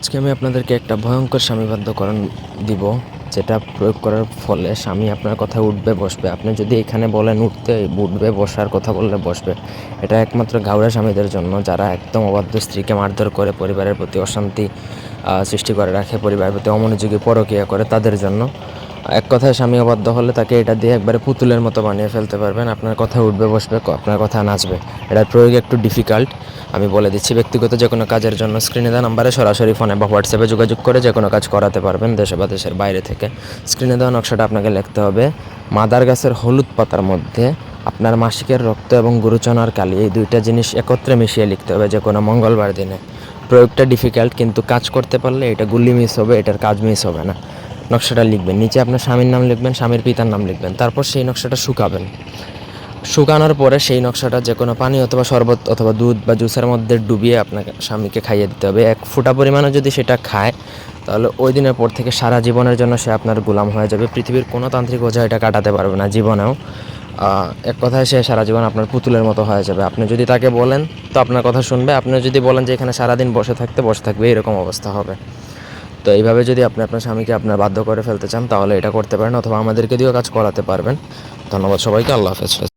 আজকে আমি আপনাদেরকে একটা ভয়ঙ্কর স্বামীবাধ্যকরণ দিব, যেটা প্রয়োগ করার ফলে স্বামী আপনার কথা উঠবে, বসবে। আপনি যদি এখানে বলেন উঠতে, উঠবে, বসার কথা বললে বসবে। এটা একমাত্র গাউরা স্বামীদের জন্য, যারা একদম অবাধ্য স্ত্রীকে মারধর করে, পরিবারের প্রতি অশান্তি সৃষ্টি করে রাখে, পরিবারের প্রতি অমনোযোগী, পরকীয়া করে তাদের জন্য। এক কথায় স্বামী অবাধ্য হলে তাকে এটা দিয়ে একবারে পুতুলের মতো বানিয়ে ফেলতে পারবেন। আপনার কথা উঠবে, বসবে, আপনার কথা নাচবে। এটার প্রয়োগ একটু ডিফিকাল্ট আমি বলে দিচ্ছি, ব্যক্তিগত যে কোনো কাজের জন্য স্ক্রিনে দেওয়া নাম্বারে সরাসরি ফোনে বা হোয়াটসঅ্যাপে যোগাযোগ করে যে কোনো কাজ করাতে পারবেন দেশে বা দেশের বাইরে থেকে। স্ক্রিনে দেওয়া নকশাটা আপনাকে লিখতে হবে, মাদার গাছের হলুদ পাতার মধ্যে আপনার মাসিকের রক্ত এবং গুরুচনার কালি, এই দুইটা জিনিস একত্রে মিশিয়ে লিখতে হবে যে কোনো মঙ্গলবার দিনে। প্রয়োগটা ডিফিকাল্ট কিন্তু কাজ করতে পারলে এটা গুলি মিস হবে, এটার কাজ মিস হবে না। নকশাটা লিখবেন, নিচে আপনার স্বামীর নাম লিখবেন, স্বামীর পিতার নাম লিখবেন, তারপর সেই নকশাটা শুকাবেন। শুকানোর পরে সেই নকশাটা যে কোনো পানি অথবা শরবত অথবা দুধ বা জুসের মধ্যে ডুবিয়ে আপনাকে স্বামীকে খাইয়ে দিতে হবে। এক ফুটা পরিমাণে যদি সেটা খায়, তাহলে ওই দিনের পর থেকে সারা জীবনের জন্য সে আপনার গোলাম হয়ে যাবে। পৃথিবীর কোনো তান্ত্রিক ওঝা এটা কাটাতে পারবে না জীবনেও। এক কথায় সে সারা জীবন আপনার পুতুলের মতো হয়ে যাবে। আপনি যদি তাকে বলেন, তো আপনার কথা শুনবে। আপনি যদি বলেন যে এখানে সারাদিন বসে থাকতে, বসে থাকবে, এরকম অবস্থা হবে। তো এইভাবে যদি আপনি আপনার স্বামীকে আপনার বাধ্য করে ফেলতে চান, তাহলে এটা করতে পারেন অথবা আমাদেরকে দিয়েও কাজ করাতে পারবেন। ধন্যবাদ সবাইকে। আল্লাহ হাফেজ।